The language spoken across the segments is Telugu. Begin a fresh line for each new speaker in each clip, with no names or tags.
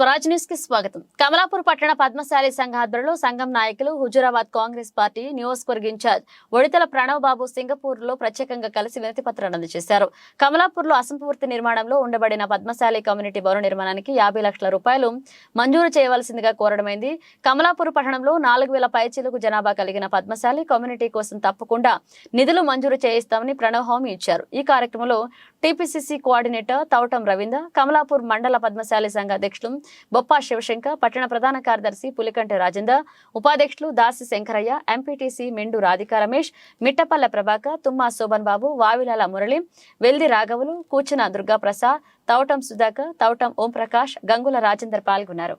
స్వరాజ్ న్యూస్కి స్వాగతం. కమలాపూర్ పట్టణ పద్మశాలి సంఘ ఆధ్వర్యంలో సంఘం నాయకులు హుజురాబాద్ కాంగ్రెస్ పార్టీ నియోజకవర్గ ఇన్ఛార్జ్ ఒడితల ప్రణవ్ బాబు సింగపూర్లో ప్రత్యేకంగా కలిసి వినతి పత్రాన్ని అందజేశారు. కమలాపూర్లో అసంపూర్తి నిర్మాణంలో ఉండబడిన పద్మశాలి కమ్యూనిటీ భవన నిర్మాణానికి యాభై లక్షల రూపాయలు మంజూరు చేయవలసిందిగా కోరడమైంది. కమలాపూర్ పట్టణంలో నాలుగు వేల పైచీలకు జనాభా కలిగిన పద్మశాలి కమ్యూనిటీ కోసం తప్పకుండా నిధులు మంజూరు చేయిస్తామని ప్రణవ్ హామీ ఇచ్చారు. ఈ కార్యక్రమంలో టీపీసీసీ కోఆర్డినేటర్ తవటం రవీంద్ర కమలాపూర్ మండల పద్మశాలి సంఘ అధ్యక్షులు బొప్పా శివశంకర్ పట్టణ ప్రధాన కార్యదర్శి పులికంటి రాజేందర్ ఉపాధ్యక్షులు దాసి శంకరయ్య ఎంపీటీసీ మెండు రాధికా రమేష్ మిట్టపల్ల ప్రభాకర్ తుమ్మా శోభన్ బాబు వావిలాల మురళి వెల్ది రాఘవులు కూచిన దుర్గాప్రసాద్ తవటం సుధాకర్ తవటం ఓంప్రకాష్ గంగుల రాజేందర్ పాల్గొన్నారు.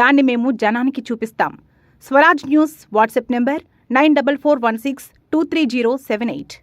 దాన్ని మేము జనానికి చూపిస్తాం. Swaraj news WhatsApp number nine double four one six two three zero seven eight.